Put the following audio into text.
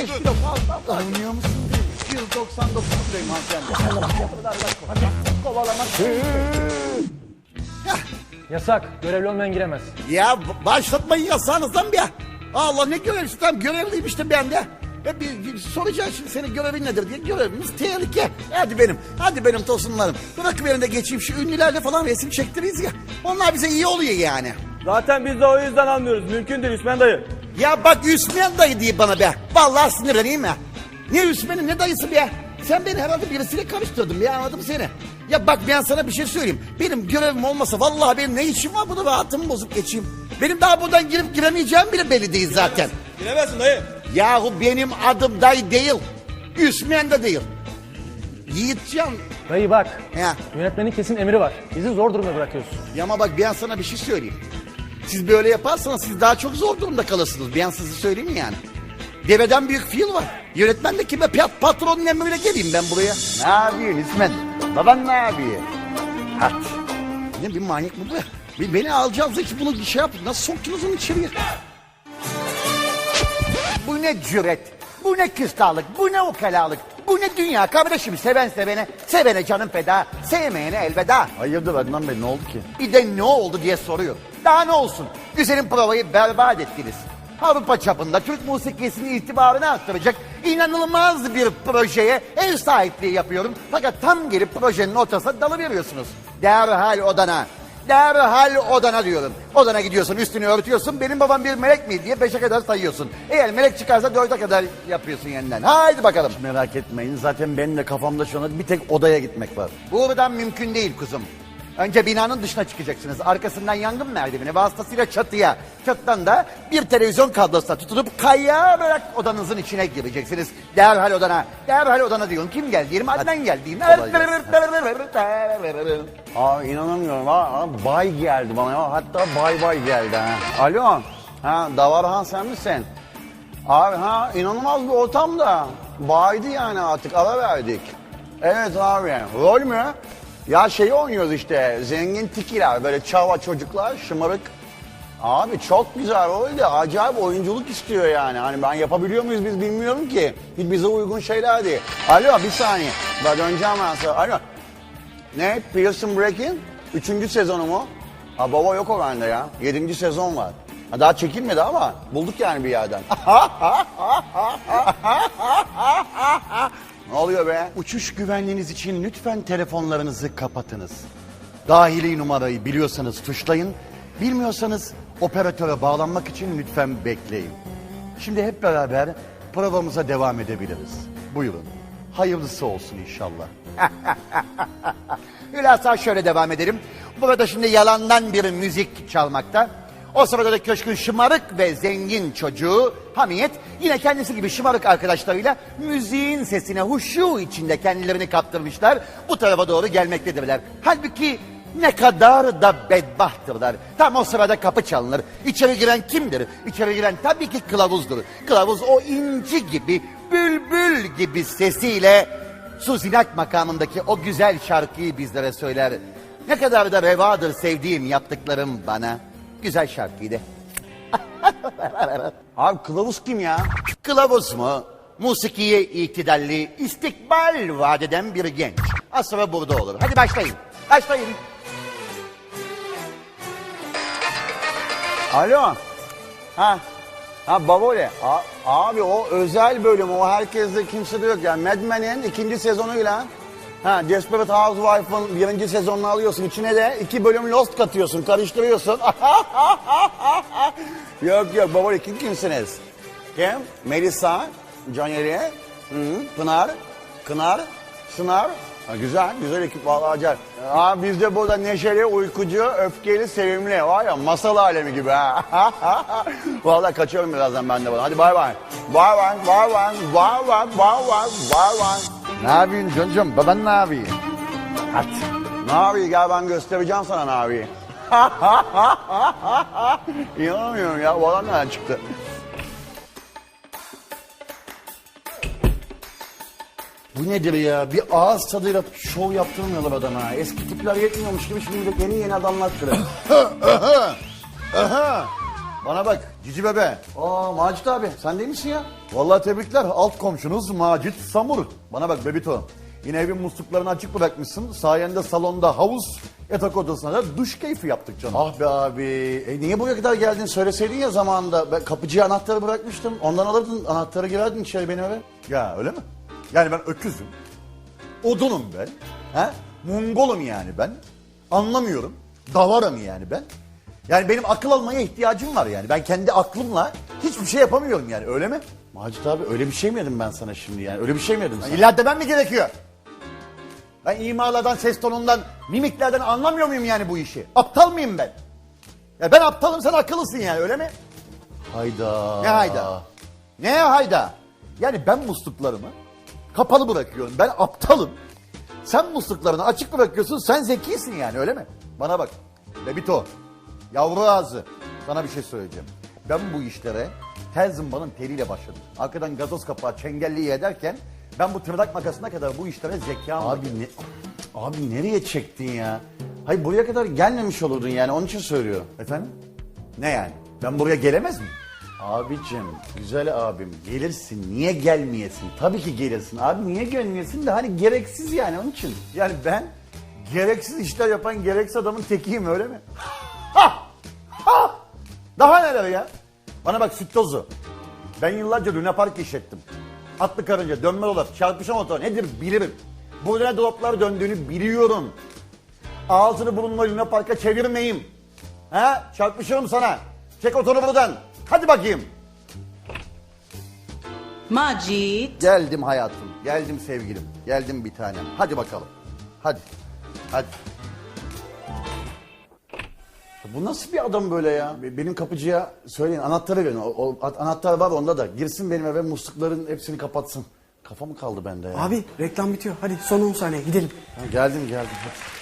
5 kilo fazla var. Anlıyor musun? 299 kiloyum hanımefendi. Hadi kovalamak. Yasak. Görevli olmayan giremez. Ya başlatmayın yasağınızdan bir. Allah ne görevlisi tam görevliyim işte ben de. E bir, bir soracağım şimdi senin görevin nedir diye. Görevimiz tehlike. Hadi benim, hadi benim tosunlarım. Bırakıverin de geçeyim şu ünlülerle falan resim çektiririz ya. Onlar bize iyi oluyor yani. Zaten biz de o yüzden anlıyoruz. Mümkün değil Hüsmen dayı. Ya bak Üsmen dayı diye bana be. Vallahi sinirleneyim ya. Ne Üsmen'in ne dayısı be. Sen beni herhalde birisiyle karıştırdın ya anladım seni. Ya bak ben sana bir şey söyleyeyim. Benim görevim olmasa vallahi benim ne işim var burada rahatımı bozup geçeyim. Benim daha buradan girip giremeyeceğim bile belli değil zaten. Giremezsin dayı. Yahu benim adım dayı değil. Üsmen de değil. Yiğitcan. Dayı bak. Ya. Yönetmenin kesin emri var. Bizi zor durumda bırakıyorsun. Ya ama bak ben sana bir şey söyleyeyim. Siz böyle yaparsanız siz daha çok zor durumda kalırsınız. Ben size söyleyeyim mi yani? Deveden büyük fil var. Yönetmen de kime pat patronun emriyle geleyim ben buraya. Ne yapıyorsun İsmet? Baban ne yapıyor? Hat. Ne bir manyak mı bu? Bir beni alacağınız ki bunu şey yap. Nasıl soktunuz onu içeriye? Bu ne cüret? Bu ne küstahlık? Bu ne ukalalık? Bu ne dünya kardeşim? Seven sevene, sevene canım feda, sevmeyene elveda. Hayırdır Adnan Bey ne oldu ki? Bir de ne oldu diye soruyor. Daha ne olsun? Güzelim provayı berbat ettiniz. Avrupa çapında Türk musikisinin itibarını arttıracak inanılmaz bir projeye ev sahipliği yapıyorum. Fakat tam gelip projenin ortasına dalı veriyorsunuz. Derhal odana, Derhal odana diyorum. Odana gidiyorsun üstünü örtüyorsun. Benim babam bir melek mi diye beşe kadar sayıyorsun. Eğer melek çıkarsa dörde kadar yapıyorsun yeniden. Haydi bakalım. Merak etmeyin zaten benim de kafamda şu anda bir tek odaya gitmek var. Buradan mümkün değil kuzum. Önce binanın dışına çıkacaksınız. Arkasından yangın merdiveni vasıtasıyla çatıya. Çatıdan da bir televizyon kablosuna tutulup kayarak odanızın içine gireceksiniz. Derhal odana. Derhal odana diyorum. Kim geldi? Diyelim Adnan geldi. Abi inanamıyorum ha. ha, Bay geldi bana. Hatta bay bay geldi ha. Alo. Ha Davarhan sen misin? Abi ha inanılmaz bir ortam da. Baydı yani artık ara verdik. Evet abi. Rol mü? Ya şeyi oynuyoruz işte. Zengin tikiler böyle çava çocuklar şımarık. Abi çok güzel de acayip oyunculuk istiyor yani. Hani ben yapabiliyor muyuz biz bilmiyorum ki. Hiç bize uygun şeyler değil. Alo bir saniye. Ben döneceğim ben sana. Alo. Ne? Prison Break'in üçüncü sezonu mu? Ha baba yok o bende ya. Yedinci sezon var. Ha, daha çekilmedi ama bulduk yani bir yerden. ne oluyor be? Uçuş güvenliğiniz için lütfen telefonlarınızı kapatınız. Dahili numarayı biliyorsanız tuşlayın. Bilmiyorsanız operatöre bağlanmak için lütfen bekleyin. Şimdi hep beraber provamıza devam edebiliriz. Buyurun. Hayırlısı olsun inşallah. Hülasa şöyle devam edelim. Burada şimdi yalandan bir müzik çalmakta. O sırada da köşkün şımarık ve zengin çocuğu Hamiyet yine kendisi gibi şımarık arkadaşlarıyla müziğin sesine huşu içinde kendilerini kaptırmışlar. Bu tarafa doğru gelmektedirler. Halbuki ne kadar da bedbahttırlar. Tam o sırada kapı çalınır. İçeri giren kimdir? İçeri giren tabii ki kılavuzdur. Kılavuz o inci gibi, bülbül gibi sesiyle Suzinak makamındaki o güzel şarkıyı bizlere söyler. Ne kadar da revadır sevdiğim yaptıklarım bana. Güzel şarkıydı. Abi kılavuz kim ya? Kılavuz mu? Musikiye itidalli, istikbal vadeden bir genç. Az sonra burada olur. Hadi başlayın. Başlayın. Alo. Ha. Ha Babole. A- abi o özel bölüm o herkeste kimse de yok yani. Mad Men'in ikinci sezonuyla Ha, Desperate Housewife'ın birinci sezonunu alıyorsun. İçine de iki bölüm Lost katıyorsun. Karıştırıyorsun. yok yok Babole kim kimsiniz? Kim? Melisa, Caner'i, Hı, Pınar, Kınar, Sınar. Ha, güzel, güzel ekip vallahi acayip. Aa, biz de burada neşeli, uykucu, öfkeli, sevimli. Var ya masal alemi gibi ha. vallahi kaçıyorum birazdan ben de. bana. Hadi bay bay. Bay bay, bay bay, bay bay, bay bay, bay bay. Ne yapıyorsun Concum? Baban ne yapıyor? Hadi. Ne yapayım gel ben göstereceğim sana ne yapayım. İnanamıyorum ya bu adam nereden çıktı? Bu nedir ya? Bir ağız tadıyla şov yaptırmıyorlar adama. Eski tipler yetmiyormuş gibi şimdi de yeni yeni adamlar türedi. Aha! Aha! Bana bak cici bebe. Aa Macit abi sen değil misin ya? Vallahi tebrikler alt komşunuz Macit Samur. Bana bak Bebito. Yine evin musluklarını açık bırakmışsın. Sayende salonda havuz, yatak odasına da duş keyfi yaptık canım. Ah be abi. E niye buraya kadar geldin söyleseydin ya zamanında. Ben kapıcıya anahtarı bırakmıştım. Ondan alırdın anahtarı girerdin içeri beni eve. Ya öyle mi? Yani ben öküzüm. Odunum ben. He? Mongolum yani ben. Anlamıyorum. Davarım yani ben. Yani benim akıl almaya ihtiyacım var yani. Ben kendi aklımla hiçbir şey yapamıyorum yani öyle mi? Macit abi öyle bir şey mi dedim ben sana şimdi yani? Öyle bir şey mi dedim sana? İlla demem mi gerekiyor? Ben imalardan, ses tonundan, mimiklerden anlamıyor muyum yani bu işi? Aptal mıyım ben? Ya ben aptalım sen akıllısın yani öyle mi? Hayda. Ne hayda? Ne hayda? Yani ben musluklarımı kapalı bırakıyorum. Ben aptalım. Sen musluklarını açık bırakıyorsun. Sen zekisin yani öyle mi? Bana bak. Bebito. Yavru ağzı. Sana bir şey söyleyeceğim. Ben bu işlere tel zımbanın teliyle başladım. Arkadan gazoz kapağı çengelliği ederken ben bu tırnak makasına kadar bu işlere zekamla Abi ne Abi nereye çektin ya? Hayır buraya kadar gelmemiş olurdun yani onun için söylüyorum. Efendim? Ne yani? Ben buraya gelemez miyim? Abicim, güzel abim gelirsin. Niye gelmeyesin? Tabii ki gelirsin. Abi niye gelmeyesin de hani gereksiz yani onun için. Yani ben gereksiz işler yapan gereksiz adamın tekiyim öyle mi? Ha! Ha! Daha neler ya? Bana bak süt tozu. Ben yıllarca Luna Park işlettim. Atlı karınca, dönme dolap, çarpışan motor nedir bilirim. Burada ne dolaplar döndüğünü biliyorum. Ağzını burnunu Luna Park'a çevirmeyeyim. Ha? Çarpışırım sana. Çek otoru buradan. Hadi bakayım. Macit. Geldim hayatım. Geldim sevgilim. Geldim bir tanem. Hadi bakalım. Hadi. Hadi. Bu nasıl bir adam böyle ya? Be- Benim kapıcıya söyleyin anahtarı verin. O, o anahtar var onda da. Girsin benim eve muslukların hepsini kapatsın. Kafa mı kaldı bende ya? Abi reklam bitiyor. Hadi son 10 saniye gidelim. Ha, geldim geldim. Hadi.